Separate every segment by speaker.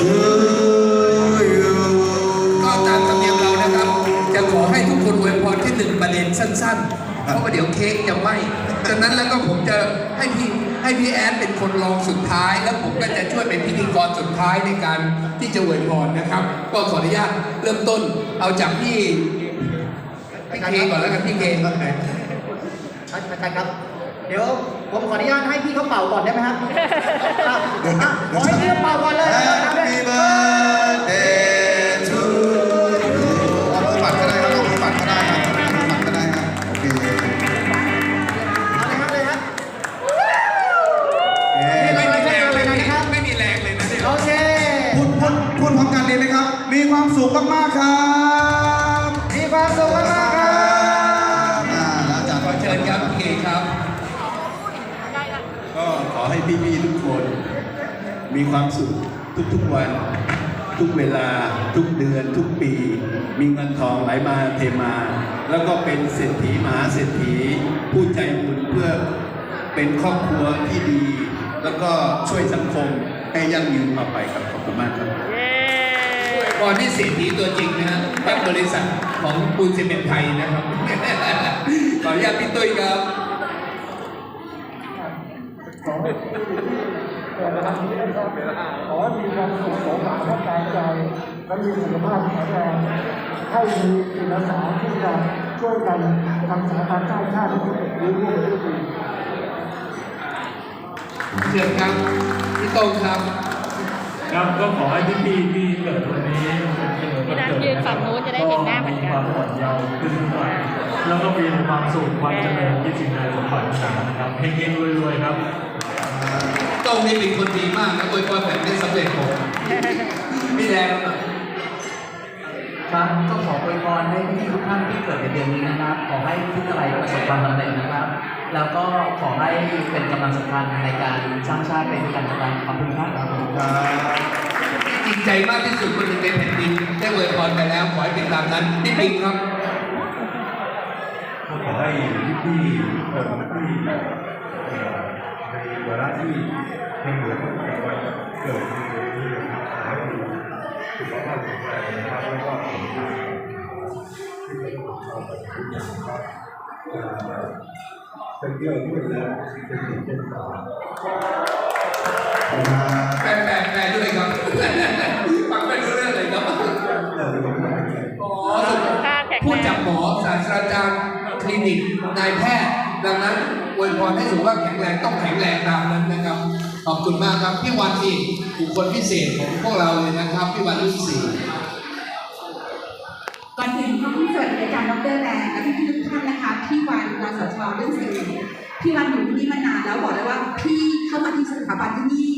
Speaker 1: to you
Speaker 2: ก็ตามธรรมเนียมเรานะครับ จะขอให้ทุกคนอวยพรที่หนึ่งประเด็นสั้นๆ เพราะว่าเดี๋ยวเค้กจะไหม้จากนั้นแล้วก็ผมจะให้พี่ให้พี่แอดเป็นคนรองสุดท้าย แล้วผมก็จะช่วยเป็นพิธีกรสุดท้ายในการที่จะอวยพรนะครับ ก็ขออนุญาตเริ่มต้นเอาจากพี่พี่เคก่อนแล้วกันพี่เค
Speaker 3: อาจารย์ครับ เดี๋ยวผมขออนุญาตให้พี่เขาเป่าก่อนได้ไหมครับอะอะขอให้พี่เขาเป่าก่อนเลยนะครับ
Speaker 1: Happy birthday ค
Speaker 2: นมี
Speaker 3: ค
Speaker 1: วามสุข
Speaker 4: ทุกๆวัน ทุกเวลาทุกเดือนทุกปี มีเงินทองไหลมาเทมา แล้วก็เป็นเศรษฐีมหาเศรษฐี ผู้ใจบุญเพื่อเป็นครอบครัวที่ดี แล้วก็ช่วยสังคมให้ยั่งยืนต่อไปครับขอบคุณมากครับ
Speaker 2: พรที่เศรษฐีตัวจริงนะฮะตั้งบริษัทของปูนซีเมนต์ไทยนะครับ ขออนุญาตพี่ตุ้ยครับ
Speaker 5: ขอให้ที่เกิดมาทำนี้นะครับขอให้มีความสุขสมหวังทั้งกายใจและมีสุขภาพแข็งแรงให้มีจิตอาสาที่จะช่วยกันทำสถานการณ์ชาติให้เกิดรู้ร่วมด้วยดี
Speaker 2: เชิญครับพี่โต้งครับ
Speaker 6: ครับก็ขอให้พี่พี่ๆที่เกิดวันนี้เป็นเกิดวันเกิด
Speaker 7: ยืนฝั่งนู้นจะได้เห็นหน้าเหมือนกัน
Speaker 6: ความอ่อนเยาว์ขึ้นทุกวันแล้วก็มีความสุขความเจริญที่สิ่งใดสมปรารถนานะครับเฮงๆรวยๆครับ
Speaker 2: โต้งนี่เป็นคนดีมากนะอวยพรแบบไม่สำเร็จผมพี่แดงหน่อย
Speaker 8: ครับก็ขออวยพรให้พี่ทุกท่านที่เกิดในเดือนนี้นะครับ ขอให้ทุกอะไรประสบความสำเร็จนะครับ แล้วก็ขอให้เป็นกำลังสำคัญในการสร้างชาติไปด้วยกันนะครับขอบคุณครับ
Speaker 2: จริงใจมากที่สุดคนหนึ่งในแผ่นดินได้อวยพรไปแล้ว ขอให้เป็นตามนั้นพี่ปิงครับ
Speaker 6: ก็ขอให้พี่ๆเกิดที่เอ่อใน วาระที่เฮงเหลือแต่วันเกิดในเดือนนี้นะครับขอให้มีสุขภาพแข็งแรงนะครับแล้วก็ผลงานที่เป็นของเราแบบทุกอย่างครับเป็นเรื่องที่เป็นแล้วเป็นสิ่งเป็นต่อ
Speaker 2: แปลแปลแปลด้วยครับฟังไม่รู้เรื่องเลยครับ
Speaker 6: เราเป็นคนที่เป็น
Speaker 2: อ๋อสุดจับหมอศาสตราจารย์คลินิกนายแพทย์ดังนั้นอวยพรให้ สุขภาแข็งแรงต้องแข็งแรงตามนั้นนะครับ ขอบคุณมากครับพี่วันนี่บุคคลพิเศษของพวกเราเลยนะครับพี่วันรุ่นสี่
Speaker 9: ก่อนอื่นต้องสวัสดีอาจารย์ดรแดงและพี่ๆทุกท่านนะคะพี่วันวสชเรื่องสี่พี่วันอยู่ที่นี่มานานแล้วบอกเลยว่าพี่เข้ามาที่สถาบันที่นี่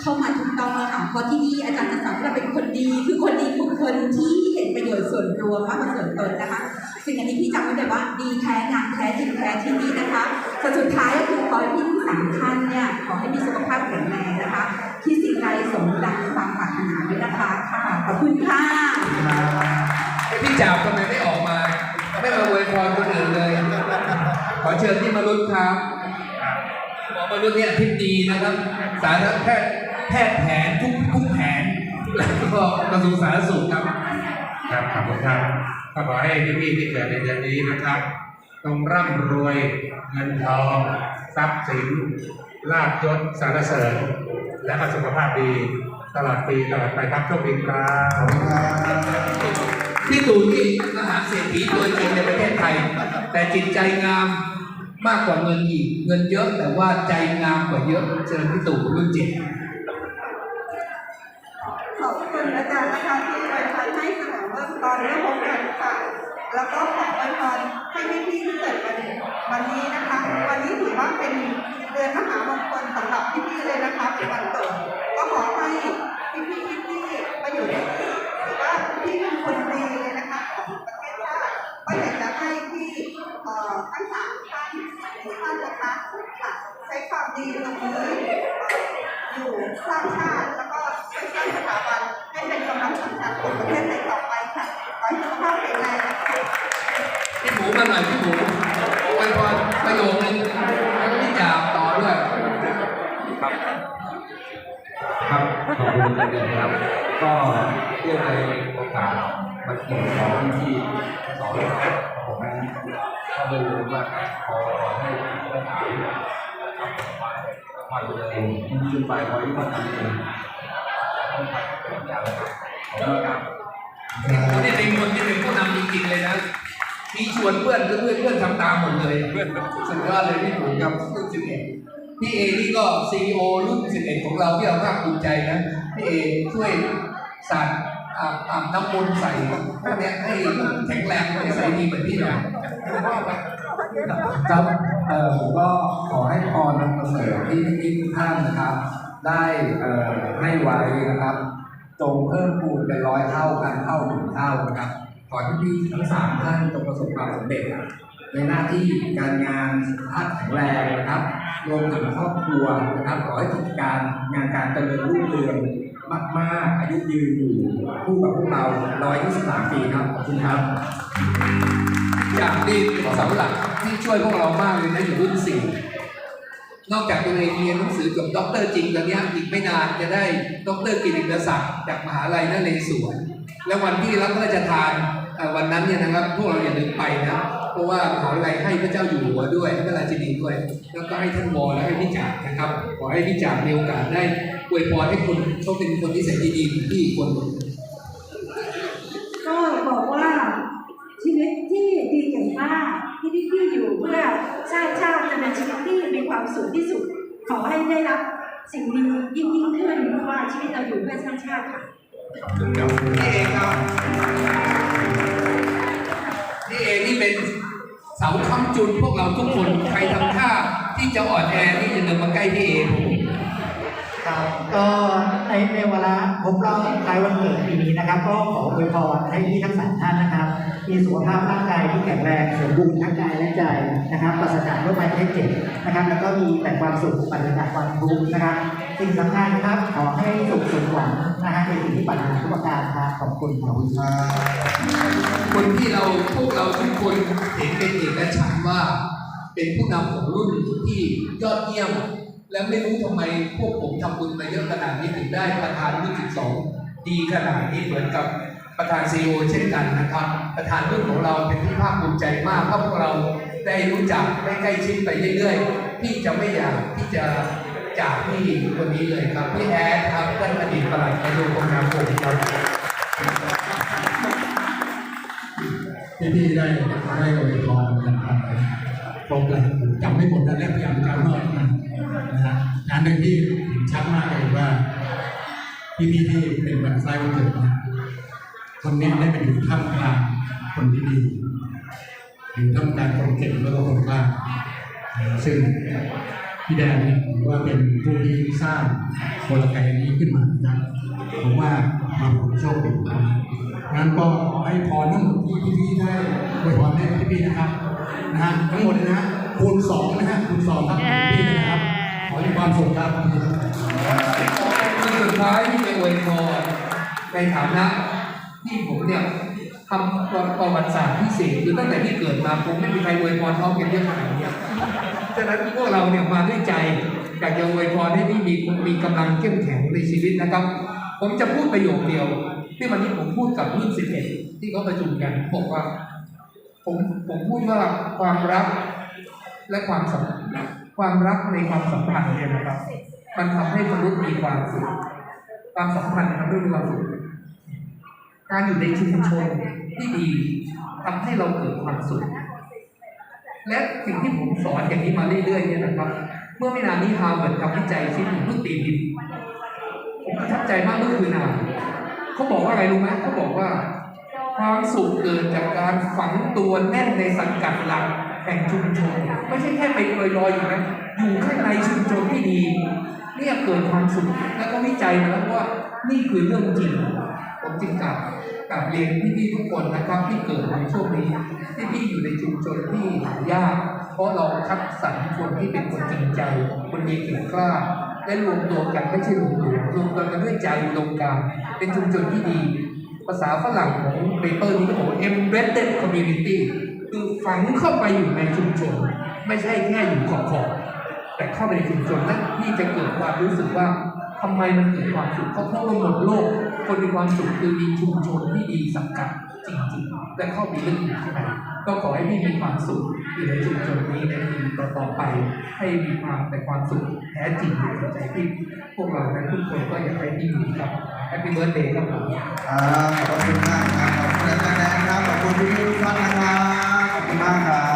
Speaker 9: เข้ามาถูกต้องแล้วค่ะเพราะที่นี่อาจารย์จะสอนเราเป็นคนดี คือคนดีคือคนที่เห็นประโยชน์ส่วนรวมมากกว่าส่วนตนนะคะ สิ่งอันนี้พี่จำไว้เลยว่าดีแท้งานแท้จริงแท้ที่นี่นะคะส่วนสุดท้ายก็คือขอให้พี่ทั้งสามท่านเนี่ยขอให้มีสุขภาพแข็งแรงนะคะที่สิ่งใดสมดังความปรารถนาด้วยนะคะค่ะขอบคุณค่ะ
Speaker 2: พี่จ่าทำไมไม่ออกมา ไม่มาอวยพรคนอื่นเลย ขอเชิญที่มารุ้ครับหมอมารุ้เนี่ยทิศดีนะครับ สาธารณแพทย์แพทย์แผนทุกทุกแผนแล้วก็กระทรวงสาธารณสุขครับ
Speaker 10: ครับขอบคุณครับก็ขอให้พี่ๆที่เกิดในเดือนนี้นะครับต้องร่ำรวยเงินทอง ทรัพย์สินลาภยศสารเสริญ และก็สุขภาพดี ตลอดปีตลอดไปครับโชคดีครับ
Speaker 2: พี่ตู่นี่มหาเศรษฐีตัวจริงในประเทศไทย แต่จิตใจงามมากกว่าเงินอีก เงินเยอะแต่ว่าใจงามกว่าเยอะเชิญพี่ตู่รุ่นเจ็ด
Speaker 9: ขอบคุณอาจารย์นะคะที่อวยพรให้สนามเริ่มตอนเริ่มพบกันค่ะแล้วก็ขออวยพรให้พี่ๆที่เกิดวันวันนี้นะคะ วันนี้ถือว่าเป็นเดือนมหามงคลสำหรับพี่ๆเลยนะคะเป็นวันเกิดก็ขอให้พี่ๆที่ไปอยู่ที่ พี่
Speaker 2: หมูอวยพรประโยคนึงแล้วก็พี่จ่าต่อด้วย
Speaker 10: ครับขอ
Speaker 6: อบคุณกันเลยครับ ก็เรื่องในโอกาสมาเกี่ยวของที่สอนผมนั้นก็เลยรู้ว่าขอให้ได้ถามมาดูแลขึ้นไปไว้ที่ทำเองต้องทำทุกอย่างเลยครับขอบคุณครับ
Speaker 2: เขาเนี่ยเป็นคนที่เป็นผู้นำจริงๆเลยนะ มีชวนเพื่อนเพื่อนเพื่อนทำตามหมดเลยสุดยอดเลยพี่ผมกับรุ่นสิบเอ็ดพี่เอนี่ก็ซีอรุ่นสิบเอ็ดของเราที่เราภาคภูมิใจนะพี่เอช่วยสาดอาบอาบน้ำมนต์ใส่พวกนี้ให้แข็งแรงให้ใส่ดีเหมือนพี่หน่อย
Speaker 11: ครับเอ่อผมก็ขอให้พรนำเสริฐที่พี่ทุกท่านนะครับ ได้เอ่อให้ไว้นะครับจงเพิ่มพูนเป็นร้อยเท่ากันเท่าถึงเท่านะครับขอให้พี่ทั้งสามท่าน ประสบความสำเร็จในหน้าที่การงานสุขภาพแข็งแรงนะครับรวมถึงครอบครัวนะครับขอให้กิจการงานการเจริญรุ่งเรืองมากๆอายุยืนอยู่คู่กับพวกเรา123ปีครับขอบคุณครับ
Speaker 2: จากนี่เป็นเสาหลักที่ช่วยพวกเรามากเลยนะอยู่รุ่นสี่นอกจากตัวเองเรียนหนังสือจบด็อกเตอร์จริงตอนเนี้ยอีกไม่นานจะได้ด็อกเตอร์กิติศักดิ์จากมหาลัยนเรศวรและวันที่รับราชทาน วันนั้นเนี่ยนะครับพวกเราอย่าลืมไปนะเพราะว่ามหาวิทยาลัยให้พระเจ้าอยู่หัวด้วยให้พระราชินีด้วย แล้วก็ให้ท่านวอและให้พี่จ่านะครับ ขอให้พี่จ่ามีโอกาสได้อวยพรให้คนเขาเป็นคนที่แสนดีๆเหมือนพี่อีกคน
Speaker 9: ก็บอกว่าชีวิตที่ดีอย่างมากที่พี่ๆอยู่เพื่อชาติชาติจะเป็นชีวิตที่มีความสุขที่สุด ขอให้ได้รับสิ่งดียิ่งยิ่งขึ้นเพราะว่าชีวิตเราอยู่เพื่อชาติชาติค่ะ
Speaker 2: พี่เองครับ เสาค้ำจุนพวกเราทุกคนใครทำท่าที่จะอ่อนแอที่จะเดินมาใกล้พี่เอ
Speaker 3: ครับก็ในในเวลาครบรอบคล้ายวันเกิดปีนี้นะครับ ก็ขออวยพรให้พี่ทั้งสามท่านนะครับ มีสุขภาพร่างกายที่แข็งแรงสมบูรณ์ทั้งกายและใจนะครับปราศจากโรคภัยไข้เจ็บนะครับ แล้วก็มีแต่ความสุขปราศจากความทุกข์นะครับสิ่งสำคัญครับขอให้สุขสมหวัง นะฮะในสิ่งที่ปรารถนาทุกประการครับขอบคุณขอบคุณครับ
Speaker 2: คนที่เราพวกเราทุกคนเห็นเป็นเอกฉันท์ว่า เป็นผู้นำของรุ่นที่ยอดเยี่ยม และไม่รู้ทำไมพวกผมทำบุญมาเยอะขนาดนี้ถึงได้ประธานรุ่น12ดีขนาดนี้เหมือนกับประธานซีโอเช่นกันนะครับ ประธานรุ่นของเราเป็นที่ภาคภูมิใจมากเพราะพวกเราได้รู้จักได้ใกล้ชิดไปเรื่อยๆพี่จะไม่อยากที่จะ จากพี่คนนี้เลยครับพี่แอดครับท่านอดีตปลัดกระทรวงคมนาคมครับ
Speaker 6: ที่พี่ได้ได้อวยพรนะครับครบเลยจำไม่หมดนะแล้วพยายามจำหน่อยนะนะฮะงานหนึ่งที่ชัดมากเลยว่าพี่พี่ที่เป็นวันคล้ายวันเกิดนะคนนี้ได้ไปอยู่ท่ามกลางคนที่ดีอยู่ท่ามกลางคนเก่งแล้วก็คนกล้าซึ่ง พี่แดนเนี่ยถือว่าเป็นผู้ที่สร้างโคลไกอันนี้ขึ้นมานะครับผมว่ามาผมโชคดีนะงั้นก็ขอให้พรทั้งหมดที่พี่ๆได้อวยพรให้พี่ๆนะครับนะฮะทั้งหมดเลยนะฮะคูณสองนะฮะคูณสองครับพี่ๆนะครับขอให้มีความสุขครับ
Speaker 2: คือสุดท้ายที่จะอวยพรในฐานะที่ผมเนี่ย ทำประวัติศาสตร์พิเศษคือตั้งแต่ที่เกิดมาผมไม่มีใครอวยพรพร้อมกันเยอะขนาดนี้ฉะนั้นพวกเราเนี่ยมาด้วยใจอยากจะอวยพรให้พี่มีมีกำลังเข้มแข็งในชีวิตนะครับ ผมจะพูดประโยคเดียว ที่วันนี้ผมพูดกับรุ่น11ที่เขาประชุมกันบอกว่า ผมผมพูดว่าความรักและความสัมความรักในความสัมพันธ์เนี่ยนะครับ มันทำให้มนุษย์มีความสุขความสัมพันธ์ทำให้มีความสุขการอยู่ในชุมชน ที่ดีทำให้เราเกิดความสุข และสิ่งที่ผมสอนอย่างนี้มาเรื่อยๆเนี่ยนะครับ เมื่อไม่นานนี้ฮาร์วาร์ดทำวิจัยชิ้นหนึ่งเพิ่งตีพิมพ์ผมประทับใจมากเมื่อคืนนานเขาบอกว่าอะไรรู้ไหมเขาบอกว่า ความสุขเกิดจากการฝังตัวแน่นในสังกัดหลักแห่งชุมชน ไม่ใช่แค่ไปลอยๆอยู่นะอยู่ข้างในชุมชนที่ดีเนี่ยเกิดความสุขแล้วก็วิจัยมาแล้วว่านี่คือเรื่องจริง ผมจึงกลับกลับเรียนพี่ๆทุกคนนะครับที่เกิดในช่วงนี้ที่พี่อยู่ในชุมชนที่หายาก เพราะเราคัดสรรคนที่เป็นคนจริงใจ คนมีเกียรติกล้าและรวมตัวกันไม่ใช่รวมตัวรวมตัวกันด้วยใจตรงกลางเป็นชุมชนที่ดี ภาษาฝรั่งของเปเปอร์นี้ก็บอก embedded community คือฝังเข้าไปอยู่ในชุมชน ไม่ใช่แค่อยู่ขอบๆแต่เข้าไปในชุมชนนั้นพี่จะเกิดความรู้สึกว่าทำไมมันเกิดความสุขเพราะว่าหมดโลก คนมีความสุขคือมีชุมชนที่ดีสังกัดจริงๆและเข้าไปเลึกอยู่ข้างในก็ขอให้ไม่มีความสุขอยู่ในชุมชนนี้ในปีต่อๆไป ให้มีความแต่ความสุขแท้จริงในใจที่พวกเราทุกคนก็อยากให้ยิ่งดีครับแฮปปี้เบิร์ดเดย์ครับผม
Speaker 1: ขอบคุณมากครับขอบคุณอาจารย์แดนครับขอบคุณพี่ทุกท่านนะครับขอบคุณมากครับ